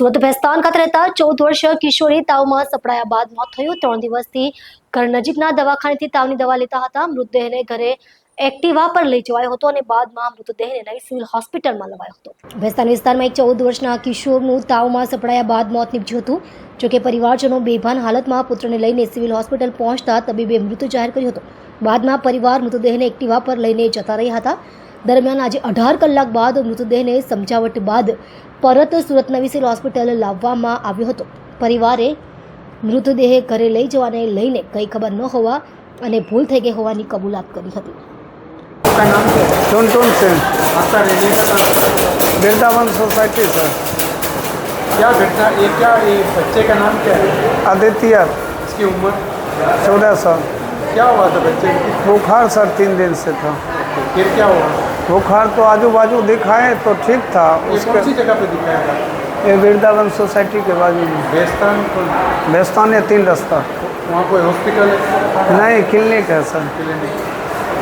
સુરત ભેસ્તાન ખાતે રહેતા ચૌદ વર્ષીય કિશોરી તાવમાં સપડાયા બાદ મોત થયું. ત્રણ દિવસથી ઘર નજીકના દવાખાનેથી તાવની દવા લેતા હતા. મૃતદેહને ઘરે એક્ટિવા પર લઈ જવાયો હતો અને બાદમાં મૃતદેહને લઈ સિવિલ હોસ્પિટલમાં લવાયો હતો. ભેસ્તાન વિસ્તારમાં એક ચૌદ વર્ષના કિશોરનું તાવમાં સપડાયા બાદ મોત નીપજ્યું હતું. જોકે પરિવારજનો બેભાન હાલતમાં પુત્રને લઈને સિવિલ હોસ્પિટલ પહોંચતા તબીબે મૃત જાહેર કર્યો હતો. બાદમાં પરિવાર મૃતદેહને એક્ટિવા પર લઈને જતા રહ્યા હતા. દરમિયાન આજે અઢાર કલાક બાદ મૃતદેહને સમજાવટ બાદ પરત સુરત નવી સિવિલ હોસ્પિટલ લાવવામાં આવ્યો હતો પરિવારે મૃતદેહ ઘરે લઈ જવાને લઈને કંઈ ખબર ન હોવા અને ભૂલ થઈ ગઈ હોવાની કબૂલાત કરી હતી आपका नाम क्या है टुन टुन सिंह आपका रहने का नाम वृंदावन सोसाइटी सर क्या घटना ये क्या ये बच्चे का नाम क्या है आदित्य इसकी उम्र चौदह साल क्या हुआ था बच्चे को बुखार सर तीन दिन से था फिर क्या हुआ बुखार तो आजू बाजू दिखाए तो ठीक था। ये उसके जगह पे दिखाया था ये वृंदावन सोसाइटी के बाजू में। बेस्तान को भैस्तान है तीन रास्ता। वहाँ कोई हॉस्पिटल है? नहीं क्लिनिक है सर। क्लिनिक।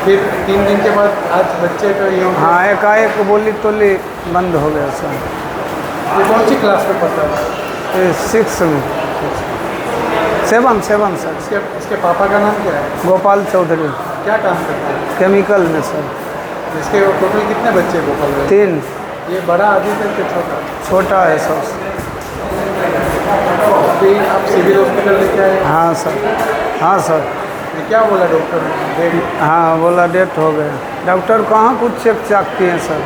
फिर तीन दिन के बाद आज बच्चे का ये हो एकाएक बोली तोली बंद हो गया सर। ये कौन सी क्लास में पढ़ता है? ये सिक्स में। सेवन सेवन सर इसके इसके पापा का नाम क्या है? गोपाल चौधरी। क्या काम करते हैं? केमिकल में सर। इसके टोटल कितने बच्चे गोपाल रहे तीन। ये बड़ा आदि है कि छोटा? छोटा है सर अभी आप सिविल हॉस्पिटल लेके आए? हाँ सर। हाँ सर। क्या बोला डॉक्टर? ने हाँ बोला डेथ हो गया। डॉक्टर कहाँ कुछ चेक चाकते हैं सर?